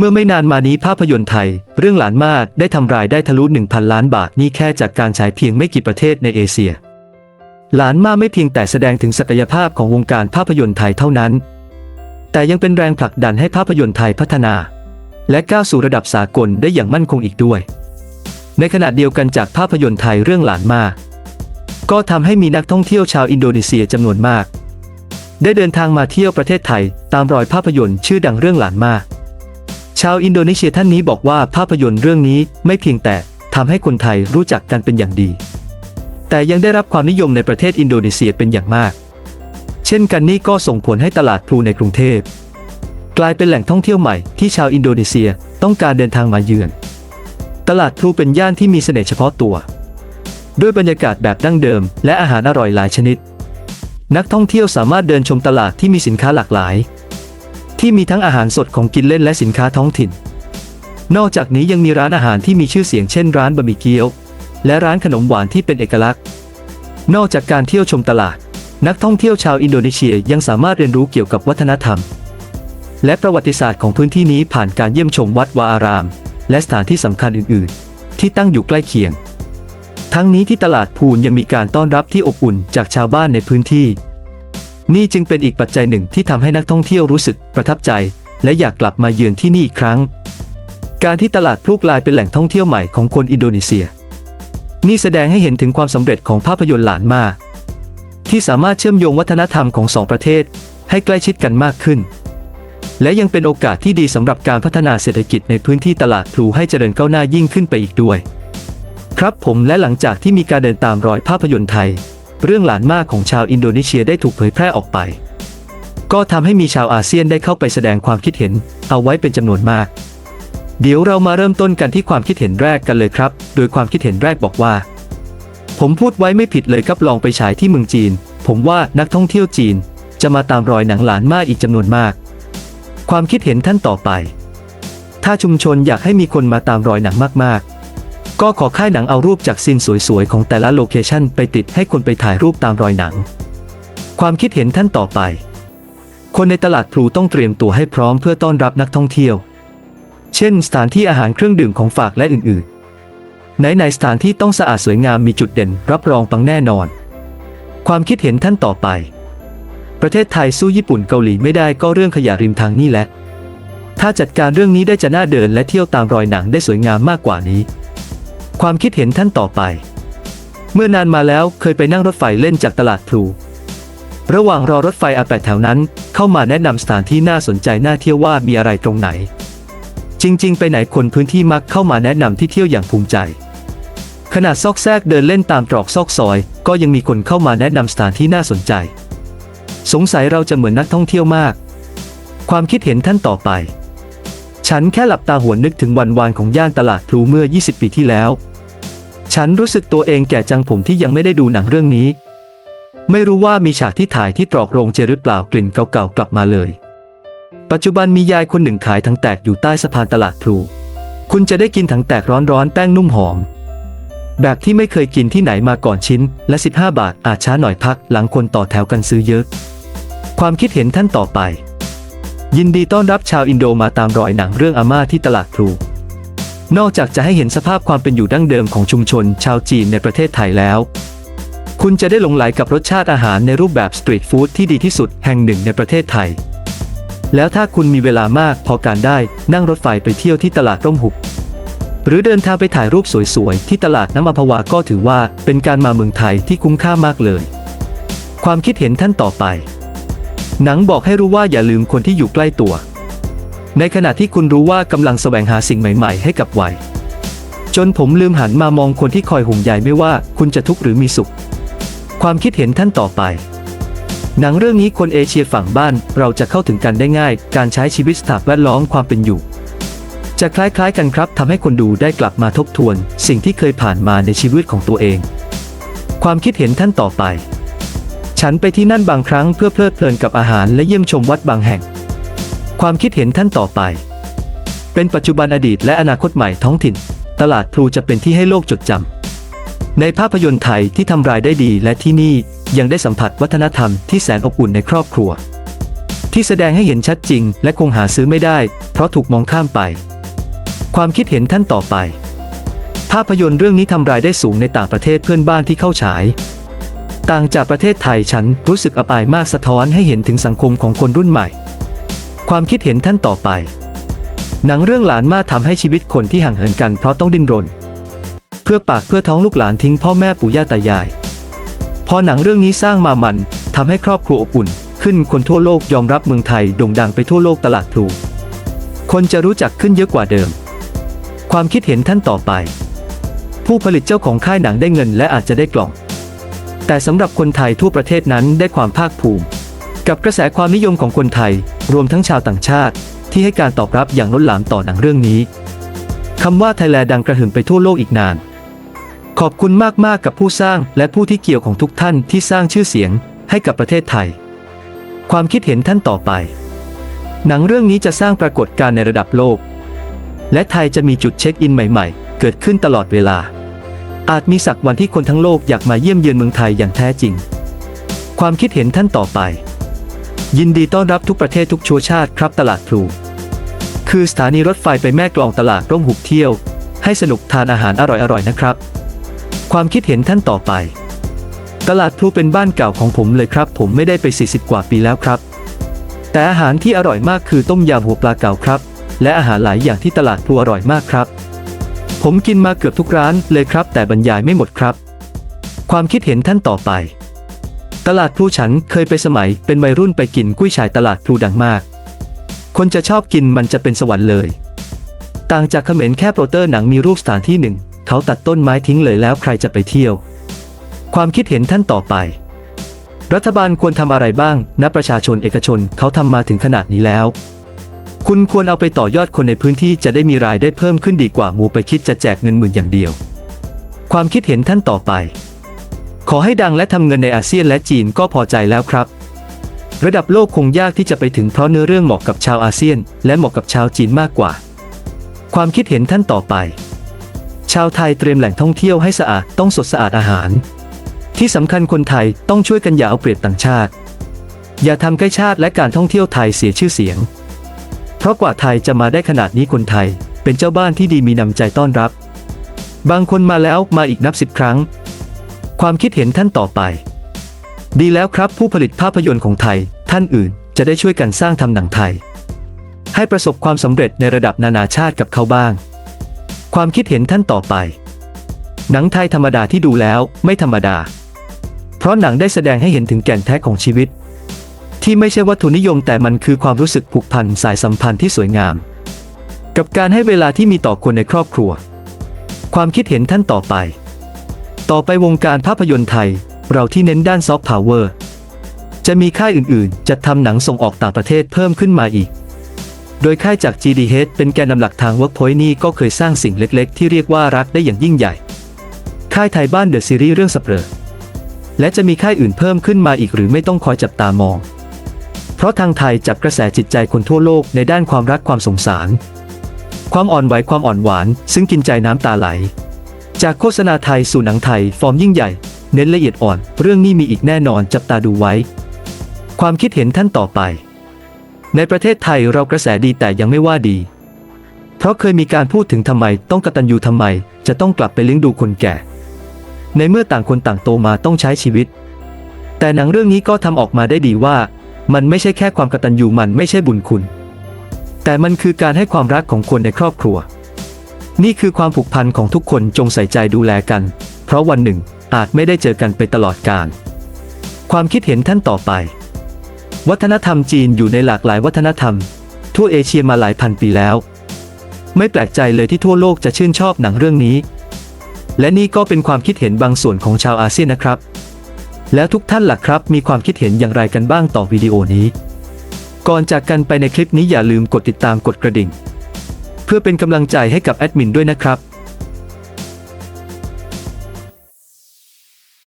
เมื่อไม่นานมานี้ภาพยนตร์ไทย เรื่องหลานมากได้ทำรายได้ทะลุ 1,000 ล้านบาทนี่แค่จากการฉายเพียงไม่กี่ประเทศในเอเชีย หลานมาไม่เพียงแต่แสดงถึงศักยภาพของวงการภาพยนตร์ไทยเท่านั้น แต่ยังเป็นแรงผลักดันให้ภาพยนตร์ไทยพัฒนา และก้าวสู่ระดับสากลได้อย่างมั่นคงอีกด้วย ในขณะเดียวกันจากภาพยนตร์ไทยเรื่องหลานมา ก็ทำให้มีนักท่องเที่ยวชาวอินโดนีเซียจำนวนมาก ได้เดินทางมาเที่ยวประเทศไทย ตามรอยภาพยนตร์ชื่อดังเรื่องหลานมา ชาวอินโดนีเซียท่านนี้บอกว่าภาพยนตร์เรื่องนี้ไม่เพียงแต่ทำให้คนไทยรู้จักกันเป็นอย่างดี แต่ยังได้รับความนิยมในประเทศอินโดนีเซียเป็นอย่างมาก เช่นกันนี่ก็ส่งผลให้ตลาดพลูในกรุงเทพ กลายเป็นแหล่งท่องเที่ยวใหม่ที่ชาวอินโดนีเซียต้องการเดินทางมาเยือน ตลาดพลูเป็นย่านที่มีเสน่ห์เฉพาะตัว ด้วยบรรยากาศแบบดั้งเดิม และอาหารอร่อยหลายชนิด นักท่องเที่ยวสามารถเดินชมตลาดที่มีสินค้าหลากหลาย ที่มีทั้งอาหารสดของกินเล่นและสินค้าท้องถิ่น นอกจากนี้ยังมีร้านอาหารที่มีชื่อเสียงเช่นร้านบะหมี่เกี๊ยว และร้านขนมหวานที่เป็นเอกลักษณ์ นอกจากการเที่ยวชมตลาด นักท่องเที่ยวชาวอินโดนีเซียยังสามารถเรียนรู้เกี่ยวกับวัฒนธรรม และประวัติศาสตร์ของพื้นที่นี้ผ่านการเยี่ยมชมวัดวาอาราม และสถานที่สำคัญอื่น ๆ ที่ตั้งอยู่ใกล้เคียง ทั้งนี้ที่ตลาดพูนยังมีการต้อนรับที่อบอุ่นจากชาวบ้านในพื้นที่ นี่จึงเป็นอีกปัจจัยหนึ่งที่ทำให้นักท่องเที่ยวรู้สึกประทับใจ และอยากกลับมาเยือนที่นี่อีกครั้ง การที่ตลาดพลูกลายเป็นแหล่งท่องเที่ยวใหม่ของคนอินโดนีเซีย นี่แสดงให้เห็นถึงความสำเร็จของภาพยนตร์หลานมาที่สามารถเชื่อมโยงวัฒนธรรมของสองประเทศ ให้ใกล้ชิดกันมากขึ้น และยังเป็นโอกาสที่ดีสำหรับการพัฒนาเศรษฐกิจในพื้นที่ตลาดพลูให้เจริญก้าวหน้ายิ่งขึ้นไปอีกด้วย ครับผมและหลังจากที่มีการเดินตามรอยภาพยนตร์ไทย เรื่องหลานมากของชาวอินโดนีเซียได้ถูกเผยแพร่ออกไป ก็ทำให้มีชาวอาเซียนได้เข้าไปแสดงความคิดเห็น เอาไว้เป็นจำนวนมาก เดี๋ยวเรามาเริ่มต้นกันที่ความคิดเห็นแรกกันเลยครับ โดยความคิดเห็นแรกบอกว่า ผมพูดไว้ไม่ผิดเลยครับลองไปฉายที่เมืองจีน ผมว่านักท่องเที่ยวจีน จะมาตามรอยหนังหลานมากอีกจำนวนมาก ความคิดเห็นท่านต่อไป ถ้าชุมชนอยากให้มีคนมาตามรอยหนังมากๆ ก็ขอค่ายหนังเอารูปจากซีนสวยๆ ของแต่ละโลเคชันไปติดให้คนไปถ่ายรูปตามรอยหนัง ความคิดเห็นท่านต่อไป คนในตลาดพลูต้องเตรียมตัวให้พร้อมเพื่อต้อนรับนักท่องเที่ยว เช่น สถานที่อาหารเครื่องดื่มของฝากและอื่นๆไหนๆสถานที่ต้องสะอาดสวยงามมีจุดเด่น รับรองปังแน่นอน ความคิดเห็นท่านต่อไป ประเทศไทยสู้ญี่ปุ่นเกาหลีไม่ได้ก็เรื่องขยะริมทางนี่แหละ ถ้าจัดการเรื่องนี้ได้จะน่าเดินและเที่ยวตามรอยหนังได้สวยงามมากกว่านี้ ความคิดเห็นท่านต่อไป เมื่อนานมาแล้วเคยไปนั่งรถไฟเล่นจากตลาดพลูระหว่างรอรถไฟอาแปดแถวนั้น เข้ามาแนะนำสถานที่น่าสนใจน่าเที่ยวว่ามีอะไรตรงไหน จริง ๆ ไปไหนคนพื้นที่มักเข้ามาแนะนำที่เที่ยวอย่างภูมิใจขนาดซอกแซกเดินเล่นตามตรอกซอกซอย ก็ยังมีคนเข้ามาแนะนำสถานที่น่าสนใจ สงสัยเราจะเหมือนนักท่องเที่ยวมาก ความคิดเห็นท่านต่อไป ฉันแค่หลับตาหวนนึกถึงวันวานของย่านตลาดพลูเมื่อ 20 ปีที่แล้ว ฉันรู้สึกตัวเองแก่จังผมที่ยังไม่ได้ดูหนังเรื่องนี้ ไม่รู้ว่ามีฉากที่ถ่ายที่ตรอกโรงเจหรือเปล่ากลิ่นเก่าๆกลับมาเลย ปัจจุบันมียายคนหนึ่งขายถังแตกอยู่ใต้สะพานตลาดพลูคุณจะได้กินถังแตกร้อนๆแป้งนุ่มหอม แบบที่ไม่เคยกินที่ไหนมาก่อนชิ้น และ 15 บาทอาจช้าหน่อยพักหลังคนต่อแถวกันซื้อเยอะ ความคิดเห็นท่านต่อไป ยินดีต้อนรับชาวอินโดมาตามรอยหนังเรื่องอาม่าที่ตลาดพลู นอกจากจะให้เห็นสภาพความเป็นอยู่ดั้งเดิมของชุมชน ชาวจีนในประเทศไทยแล้ว คุณจะได้หลงไหลกับรสชาติอาหารในรูปแบบสตรีทฟู้ดที่ดีที่สุดแห่งหนึ่งในประเทศไทย แล้วถ้าคุณมีเวลามากพอการได้นั่งรถไฟไปเที่ยวที่ตลาดร่มหุบ หรือเดินทางไปถ่ายรูปสวยๆ ที่ตลาดน้ำอัมพวาก็ถือว่าเป็นการมาเมืองไทยที่คุ้มค่ามากเลย ความคิดเห็นท่านต่อไป หนังบอกให้รู้ว่าอย่าลืมคนที่อยู่ใกล้ตัว ในขณะที่คุณรู้ว่ากำลังแสวงหาสิ่งใหม่ๆ ให้กับวัย จนผมลืมหันมามองคนที่คอยห่วงใยไม่ว่าคุณจะทุกข์หรือมีสุข ความคิดเห็นท่านต่อไป หนังเรื่องนี้คนเอเชียฝั่งบ้านเราจะเข้าถึงกันได้ง่าย การใช้ชีวิตสถาพแวดล้อมความเป็นอยู่ จะคล้ายๆ กันครับทำให้คนดูได้กลับมาทบทวน สิ่งที่เคยผ่านมาในชีวิตของตัวเอง ความคิดเห็นท่านต่อไป ฉันไปที่นั่นบางครั้งเพื่อเพลิดเพลินกับอาหารและเยี่ยมชมวัดบางแห่ง ความคิดเห็นท่านต่อไป เป็นปัจจุบันอดีตและอนาคตใหม่ท้องถิ่น ตลาดพลูจะเป็นที่ให้โลกจดจำในภาพยนตร์ไทยที่ทำรายได้ดีและที่นี่ยังได้สัมผัสวัฒนธรรมที่แสนอบอุ่นในครอบครัว ที่แสดงให้เห็นชัดจริง และคงหาซื้อไม่ได้ เพราะถูกมองข้ามไป ความคิดเห็นท่านต่อไป ภาพยนตร์เรื่องนี้ทำรายได้สูงในต่างประเทศเพื่อนบ้านที่เข้าฉายต่างจากประเทศไทยฉันรู้สึกอับอายมากสะท้อนให้เห็นถึงสังคมของคนรุ่นใหม่ ความคิดเห็นท่านต่อไป หนังเรื่องหลานมาทำให้ชีวิตคนที่ห่างเหินกันเพราะต้องดิ้นรน เพื่อปากเพื่อท้องลูกหลานทิ้งพ่อแม่ปู่ย่าตายาย พอหนังเรื่องนี้สร้างมามันทำให้ครอบครัวอบอุ่น ขึ้นคนทั่วโลกยอมรับเมืองไทยโด่งดังไปทั่วโลกตลาดพลูคนจะรู้จักขึ้นเยอะกว่าเดิม ความคิดเห็นท่านต่อไป ผู้ผลิตเจ้าของค่ายหนังได้เงินและอาจจะได้กล่อง แต่สำหรับคนไทยทั่วประเทศนั้นได้ความภาคภูมิ กับกระแสความนิยมของคนไทย รวมทั้งชาวต่างชาติ ที่ให้การตอบรับอย่างล้นหลามต่อหนังเรื่องนี้คำว่าไทยแลนด์ดังกระหึ่มไปทั่วโลกอีกนาน ขอบคุณมากๆกับผู้สร้างและผู้ที่เกี่ยวของทุกท่านที่สร้างชื่อเสียงให้กับประเทศไทย ความคิดเห็นท่านต่อไป หนังเรื่องนี้จะสร้างปรากฏการณ์ในระดับโลก และไทยจะมีจุดเช็คอินใหม่ ๆ เกิดขึ้นตลอดเวลา อาจมีสักวันที่คนทั้งโลกอยากมาเยี่ยมเยือนเมืองไทยอย่างแท้จริง ความคิดเห็นท่านต่อไป ยินดีต้อนรับทุกประเทศทุกชัวชาติครับตลาดพลูคือสถานีรถไฟไปแม่กลองตลาดร่มหุบเที่ยว ให้สนุกทานอาหารอร่อยๆนะครับ ความคิดเห็นท่านต่อไป ตลาดพลูเป็นบ้านเก่าของผมเลยครับ ผมไม่ได้ไป 40 กว่าปีแล้วครับ แต่อาหารที่อร่อยมากคือต้มยำหัวปลาเก่าครับ และอาหารหลายอย่างที่ตลาดพลูอร่อยมากครับ ผมกินมาเกือบทุกร้านเลยครับ แต่บรรยายไม่หมดครับ ความคิดเห็นท่านต่อไป ตลาดพลูฉันเคยไปสมัยเป็นวัยรุ่นไปกินกุ้ยฉ่ายตลาดพลูดังมาก คนจะชอบกินมันจะเป็นสวรรค์เลย ต่างจากเขมรแค่โปรเตอร์หนังมีรูปสถานที่หนึ่ง เขาตัดต้นไม้ทิ้งเลยแล้วใครจะไปเที่ยว ความคิดเห็นท่านต่อไป รัฐบาลควรทำอะไรบ้างนับประชาชนเอกชนเขาทำมาถึงขนาดนี้แล้ว คุณควรเอาไปต่อยอดคนในพื้นที่จะได้มีรายได้เพิ่มขึ้นดีกว่ามูไปคิดจะแจกเงินหมื่นอย่างเดียว ความคิดเห็นท่านต่อไป ขอให้ดังและทำเงินในอาเซียนและจีนก็พอใจแล้วครับ ระดับโลกคงยากที่จะไปถึงเพราะเนื้อเรื่องเหมาะกับชาวอาเซียน และเหมาะกับชาวจีนมากกว่า ความคิดเห็นท่านต่อไป ชาวไทยเตรียมแหล่งท่องเที่ยวให้สะอาดต้องสดสะอาดอาหาร ที่สำคัญคนไทยต้องช่วยกันอย่าเอาเปรียบต่างชาติ อย่าทำให้ชาติและการท่องเที่ยวไทยเสียชื่อเสียง เพราะกว่าไทยจะมาได้ขนาดนี้คนไทย เป็นเจ้าบ้านที่ดีมีนำใจต้อนรับ บางคนมาแล้วมาอีกนับสิบครั้ง ความคิดเห็นท่านต่อไป ดีแล้วครับผู้ผลิตภาพยนตร์ของไทย ท่านอื่นจะได้ช่วยกันสร้างทำหนังไทย ให้ประสบความสำเร็จในระดับนานาชาติกับเขาบ้าง ความคิดเห็นท่านต่อไป หนังไทยธรรมดาที่ดูแล้วไม่ธรรมดา เพราะหนังได้แสดงให้เห็นถึงแก่นแท้ของชีวิต ที่ไม่ใช่วัตถุนิยมแต่มันคือความรู้สึกผูกพันสายสัมพันธ์ที่สวยงาม กับการให้เวลาที่มีต่อคนในครอบครัว ความคิดเห็นท่านต่อไป ต่อไปวงการภาพยนตร์ไทย เราที่เน้นด้านซอฟต์พาวเวอร์จะมีค่ายอื่นๆจะทำหนังส่งออกต่างประเทศเพิ่มขึ้นมาอีก โดยค่ายจาก GDH เป็นแกนนำหลักทาง Workpoint นี่ก็เคยสร้างสิ่งเล็กๆ ที่เรียกว่ารักได้อย่างยิ่งใหญ่ ค่ายไทยบ้านเดอะซีรีส์เรื่องสเปรอและจะมีค่ายอื่นเพิ่มขึ้นมาอีกหรือไม่ต้องคอยจับตามอง เพราะทางไทยจับกระแสจิตใจคนทั่วโลกในด้านความรักความสงสาร ความอ่อนไหวความอ่อนหวาน ซึ่งกินใจน้ำตาไหล จากโฆษณาไทยสู่หนังไทย ฟอร์มยิ่งใหญ่ เน้นละเอียดอ่อน เรื่องนี้มีอีกแน่นอนจับตาดูไว้ ความคิดเห็นท่านต่อไป ในประเทศไทยเรากระแสดีแต่ยังไม่ว่าดี เพราะเคยมีการพูดถึงทำไมต้องกตัญญูทำไม จะต้องกลับไปเลี้ยงดูคนแก่ ในเมื่อต่างคนต่างโตมาต้องใช้ชีวิต แต่หนังเรื่องนี้ก็ทำออกมาได้ดีว่า มันไม่ใช่แค่ความกตัญญูมันไม่ใช่บุญคุณ แต่มันคือการให้ความรักของคนในครอบครัว นี่คือความผูกพันของทุกคนจงใส่ใจดูแลกัน เพราะวันหนึ่งอาจไม่ได้เจอกันไปตลอดกาลความคิดเห็นท่านต่อไป วัฒนธรรมจีนอยู่ในหลากหลายวัฒนธรรม ทั่วเอเชียมาหลายพันปีแล้ว ไม่แปลกใจเลยที่ทั่วโลกจะชื่นชอบหนังเรื่องนี้ และนี่ก็เป็นความคิดเห็นบางส่วนของชาวอาเซียนนะครับ แล้วทุกท่านล่ะครับ มีความคิดเห็นอย่างไรกันบ้างต่อวิดีโอนี้ ก่อนจากกันไปในคลิปนี้อย่าลืมกดติดตามกดกระดิ่ง เพื่อเป็นกำลังใจให้กับแอดมินด้วยนะครับ